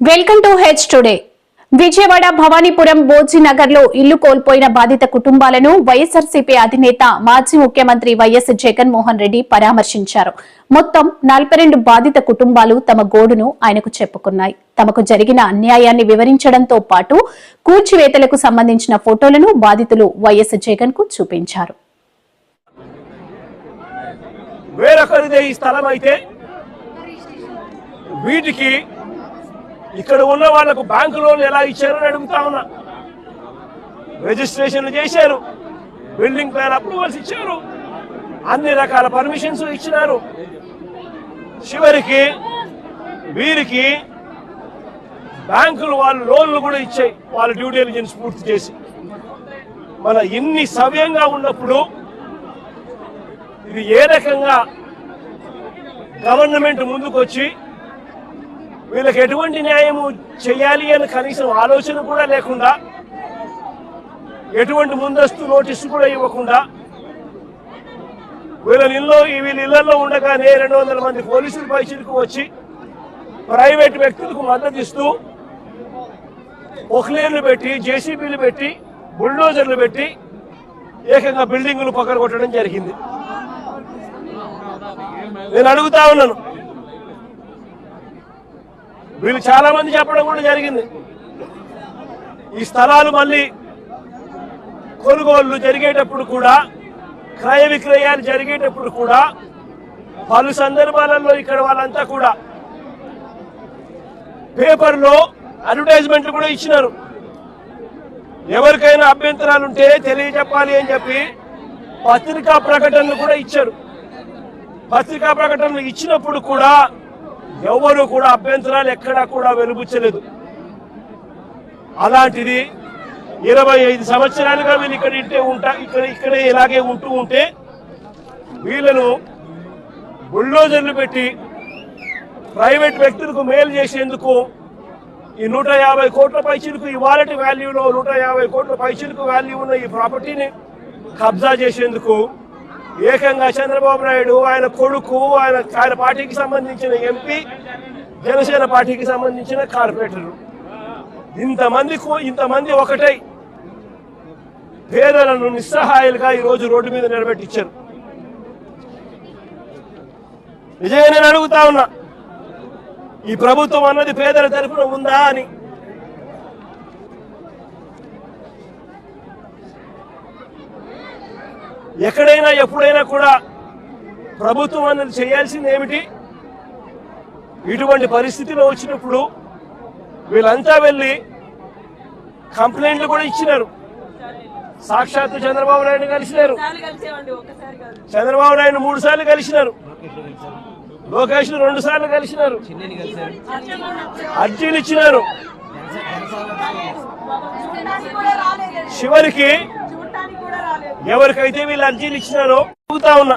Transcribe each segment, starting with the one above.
Welcome to H today. Vijayawada Bhavanipuram బోజీనగర్లో ఇల్లు కోల్పోయిన బాధిత కుటుంబాలను వైఎస్ఆర్సీపీ అధినేత మాజీ ముఖ్యమంత్రి వైఎస్ జగన్మోహన్ రెడ్డి పరామర్శించారు. మొత్తం నలభై రెండు బాధిత కుటుంబాలు తమ గోడును ఆయనకు చెప్పుకున్నాయి. తమకు జరిగిన అన్యాయాన్ని వివరించడంతో పాటు కూల్చివేతలకు సంబంధించిన ఫోటోలను బాధితులు వైఎస్ జగన్కు చూపించారు. వేరొకరిదే ఈ స్థలం అయితే వీటికి ఇక్కడ ఉన్న వాళ్ళకు బ్యాంకు లోన్లు ఎలా ఇచ్చారని అడుగుతా ఉన్నా. రిజిస్ట్రేషన్లు చేశారు. బిల్డింగ్ ప్లాన్ అప్రూవల్స్ ఇచ్చారు. అన్ని రకాల పర్మిషన్స్ ఇచ్చినారు. చివరికి వీరికి బ్యాంకులు వాళ్ళు లోన్లు కూడా ఇచ్చాయి. వాళ్ళ డ్యూ డెలిజెన్స్ పూర్తి చేసి. మన ఇన్ని సవ్యంగా ఉన్నప్పుడు ఇది ఏ రకంగా గవర్నమెంట్ ముందుకు వచ్చి వీళ్ళకి ఎటువంటి న్యాయము చేయాలి అని కనీసం ఆలోచన కూడా లేకుండా ఎటువంటి ముందస్తు నోటీసు కూడా ఇవ్వకుండా వీళ్ళ ఇల్లు వీళ్ళ ఇళ్ళలో ఉండగానే రెండు వందల మంది పోలీసులు పైచులకు వచ్చి ప్రైవేట్ వ్యక్తులకు మద్దతు ఇస్తూ పొక్లేన్లు పెట్టి జేసీబీలు పెట్టి బుల్డోజర్లు పెట్టి ఏకంగా బిల్డింగులు పక్కన కొట్టడం జరిగింది. నేను అడుగుతా ఉన్నాను వీళ్ళు చాలా మంది చెప్పడం కూడా జరిగింది. ఈ స్థలాలు మళ్ళీ కొనుగోళ్ళు జరిగేటప్పుడు కూడా క్రయ విక్రయాలు జరిగేటప్పుడు కూడా పలు సందర్భాలలో ఇక్కడ వాళ్ళంతా కూడా పేపర్లో అడ్వర్టైజ్మెంట్లు కూడా ఇచ్చినారు. ఎవరికైనా అభ్యంతరాలు ఉంటే తెలియజెప్పాలి అని చెప్పి పత్రికా ప్రకటనలు కూడా ఇచ్చారు. పత్రికా ప్రకటనలు ఇచ్చినప్పుడు కూడా ఎవరు కూడా అభ్యంతరాలు ఎక్కడా కూడా వెలుబుచ్చలేదు. అలాంటిది ఇరవై ఐదు సంవత్సరాలుగా వీళ్ళు ఇక్కడ ఇంటే ఉంటా ఇక్కడ ఇక్కడే ఇలాగే ఉంటూ ఉంటే వీళ్ళను బుల్డోజర్లు పెట్టి ప్రైవేట్ వ్యక్తులకు మేలు చేసేందుకు ఈ నూట యాభై కోట్ల పైచీలకు ఇవాళటి వాల్యూలో నూట యాభై కోట్ల పైచీలకు వాల్యూ ఉన్న ఈ ప్రాపర్టీని కబ్జా చేసేందుకు ఏకంగా చంద్రబాబు నాయుడు ఆయన కొడుకు ఆయన ఆయన పార్టీకి సంబంధించిన ఎంపీ జనసేన పార్టీకి సంబంధించిన కార్పొరేటర్లు ఇంతమంది ఇంతమంది ఒకటై పేదలను నిస్సహాయాలుగా ఈ రోజు రోడ్డు మీద నిలబెట్టించారు. నిజంగా నేను అడుగుతా ఉన్నా ఈ ప్రభుత్వం అన్నది పేదల తరపున ఉందా అని ఎక్కడైనా ఎప్పుడైనా కూడా ప్రభుత్వం అన్నది చేయాల్సింది ఏమిటి? ఇటువంటి పరిస్థితిలో వచ్చినప్పుడు వీళ్ళంతా వెళ్ళి కంప్లైంట్లు కూడా ఇచ్చినారు. సాక్షాత్తు చంద్రబాబు నాయుడు కలిసినారు. చంద్రబాబు నాయుడు మూడు సార్లు కలిసినారు. లోకేష్ రెండు సార్లు కలిసినారు. అర్జీలు ఇచ్చినారు. చివరికి ఎవరికైతే వీళ్ళు అర్జీలు ఇచ్చినారో అడుగుతా ఉన్నా.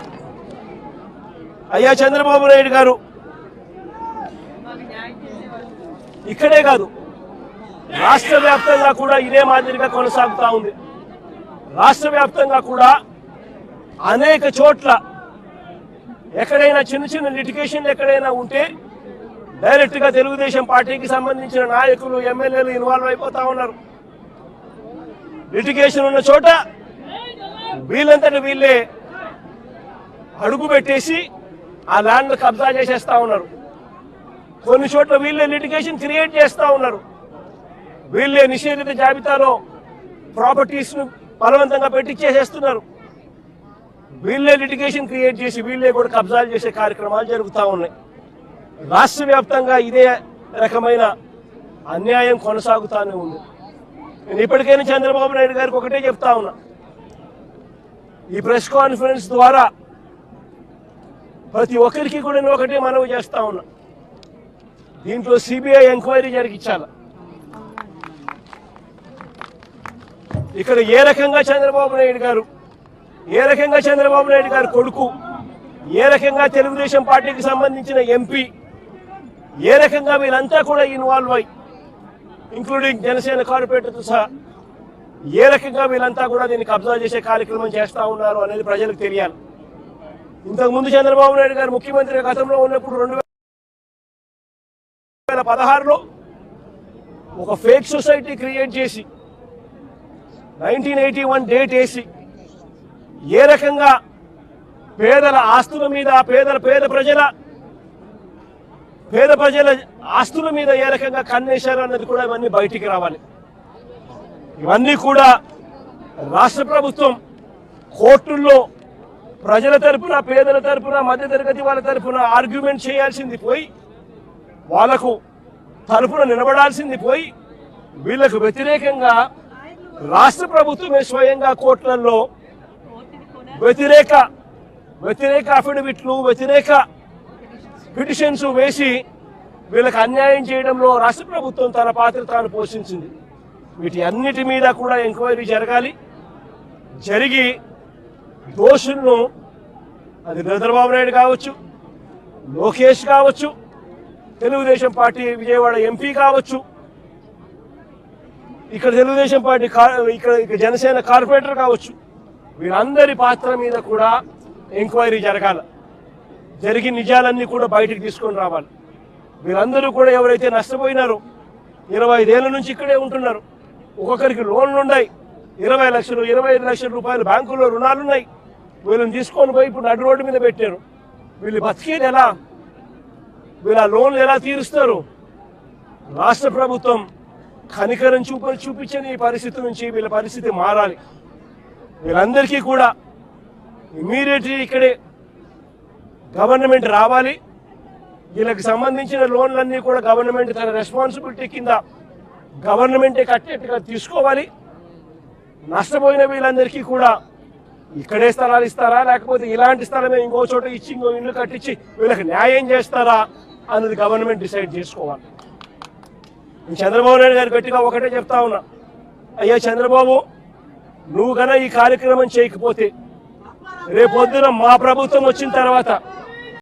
అయ్యా చంద్రబాబు నాయుడు గారు ఇక్కడే కాదు రాష్ట్ర వ్యాప్తంగా కూడా ఇదే మాదిరిగా కొనసాగుతా ఉంది. రాష్ట్ర వ్యాప్తంగా కూడా అనేక చోట్ల ఎక్కడైనా చిన్న చిన్న లిటికేషన్లు ఎక్కడైనా ఉంటే డైరెక్ట్గా తెలుగుదేశం పార్టీకి సంబంధించిన నాయకులు ఎమ్మెల్యేలు ఇన్వాల్వ్ అయిపోతా ఉన్నారు. లిటిగేషన్ ఉన్న చోట వీళ్ళంతటి వీళ్ళే అడుగు పెట్టేసి ఆ ల్యాండ్ కబ్జా చేసేస్తా ఉన్నారు. కొన్ని చోట్ల వీళ్ళే లిటిగేషన్ క్రియేట్ చేస్తూ ఉన్నారు. వీళ్ళే నిషేధిత జాబితాలో ప్రాపర్టీస్ను బలవంతంగా పెట్టించేసేస్తున్నారు వీళ్ళే లిటిగేషన్ క్రియేట్ చేసి వీళ్ళే కూడా కబ్జాలు చేసే కార్యక్రమాలు జరుగుతూ ఉన్నాయి. రాష్ట్ర వ్యాప్తంగా ఇదే రకమైన అన్యాయం కొనసాగుతానే ఉంది. నేను ఇప్పటికైనా చంద్రబాబు నాయుడు గారికి ఒకటే చెప్తా ఉన్నా. ఈ ప్రెస్ కాన్ఫరెన్స్ ద్వారా ప్రతి ఒక్కరికి కూడా నేను ఒకటే మనవి చేస్తా ఉన్నా. దీంట్లో సిబిఐ ఎంక్వైరీ జరిగించాల. ఇక్కడ ఏ రకంగా చంద్రబాబు నాయుడు గారు ఏ రకంగా చంద్రబాబు నాయుడు గారు కొడుకు ఏ రకంగా తెలుగుదేశం పార్టీకి సంబంధించిన ఎంపీ ఏ రకంగా వీళ్ళంతా కూడా ఇన్వాల్వ్ అయి ఇంక్లూడింగ్ జనసేన కార్పొరేటర్తో సహా ఏ రకంగా వీళ్ళంతా కూడా దీన్ని కబ్జా చేసే కార్యక్రమం చేస్తా ఉన్నారు అనేది ప్రజలకు తెలియాలి. ఇంతకు ముందు చంద్రబాబు నాయుడు గారు ముఖ్యమంత్రి గతంలో ఉన్నప్పుడు రెండు వేల పదహారులో ఒక ఫేక్ సొసైటీ క్రియేట్ చేసి నైన్టీన్ ఎయిటీ వన్ డేట్ వేసి ఏ రకంగా పేదల ఆస్తుల మీద పేదల పేద ప్రజల పేద ప్రజల ఆస్తుల మీద ఏ రకంగా కన్నేశారు అన్నది కూడా ఇవన్నీ బయటికి రావాలి. ఇవన్నీ కూడా రాష్ట్ర ప్రభుత్వం కోర్టుల్లో ప్రజల తరపున పేదల తరపున మధ్యతరగతి వాళ్ళ తరపున ఆర్గ్యుమెంట్ చేయాల్సింది పోయి వాళ్ళకు తరపున నిలబడాల్సింది పోయి వీళ్ళకు వ్యతిరేకంగా రాష్ట్ర ప్రభుత్వమే స్వయంగా కోర్టులలో వ్యతిరేక వ్యతిరేక అఫిడవిట్లు వ్యతిరేక పిటిషన్స్ వేసి వీళ్ళకి అన్యాయం చేయడంలో రాష్ట్ర ప్రభుత్వం తన పాత్ర తాను పోషించింది. వీటి అన్నిటి మీద కూడా ఎంక్వైరీ జరగాలి. జరిగి దోషులను అది చంద్రబాబు నాయుడు కావచ్చు లోకేష్ కావచ్చు తెలుగుదేశం పార్టీ విజయవాడ ఎంపీ కావచ్చు ఇక్కడ తెలుగుదేశం పార్టీ కా- ఇక్కడ జనసేన కార్పొరేటర్ కావచ్చు వీరందరి పాత్ర మీద కూడా ఎంక్వైరీ జరగాల. జరిగి నిజాలన్నీ కూడా బయటికి తీసుకొని రావాలి. వీరందరూ కూడా ఎవరైతే నష్టపోయినారో ఇరవై ఐదేళ్ళ నుంచి ఇక్కడే ఉంటున్నారు ఒక్కొక్కరికి లోన్లు ఉన్నాయి ఇరవై లక్షలు ఇరవై ఐదు లక్షల రూపాయలు బ్యాంకుల్లో రుణాలు ఉన్నాయి వీళ్ళని తీసుకొని పోయి ఇప్పుడు నడు రోడ్డు మీద పెట్టారు. వీళ్ళు బతికేది ఎలా? వీళ్ళ లోన్లు ఎలా తీరుస్తారు? రాష్ట్ర ప్రభుత్వం కనికరం చూప చూపించని ఈ పరిస్థితి నుంచి వీళ్ళ పరిస్థితి మారాలి. వీళ్ళందరికీ కూడా ఇమీడియట్లీ ఇక్కడే గవర్నమెంట్ రావాలి. వీళ్ళకి సంబంధించిన లోన్లన్నీ కూడా గవర్నమెంట్ తన రెస్పాన్సిబిలిటీ కింద గవర్నమెంటే కట్టేట్టుగా తీసుకోవాలి. నష్టపోయిన వీళ్ళందరికీ కూడా ఇక్కడే స్థలాలు ఇస్తారా? లేకపోతే ఇలాంటి స్థలమే ఇంకో చోట ఇచ్చి ఇంకో ఇల్లు కట్టించి వీళ్ళకి న్యాయం చేస్తారా అన్నది గవర్నమెంట్ డిసైడ్ చేసుకోవాలి. నేను చంద్రబాబు నాయుడు గారు గట్టిగా ఒకటే చెప్తా ఉన్నా. అయ్యా చంద్రబాబు నువ్వు గన ఈ కార్యక్రమం చేయకపోతే రేపొద్దున మా ప్రభుత్వం వచ్చిన తర్వాత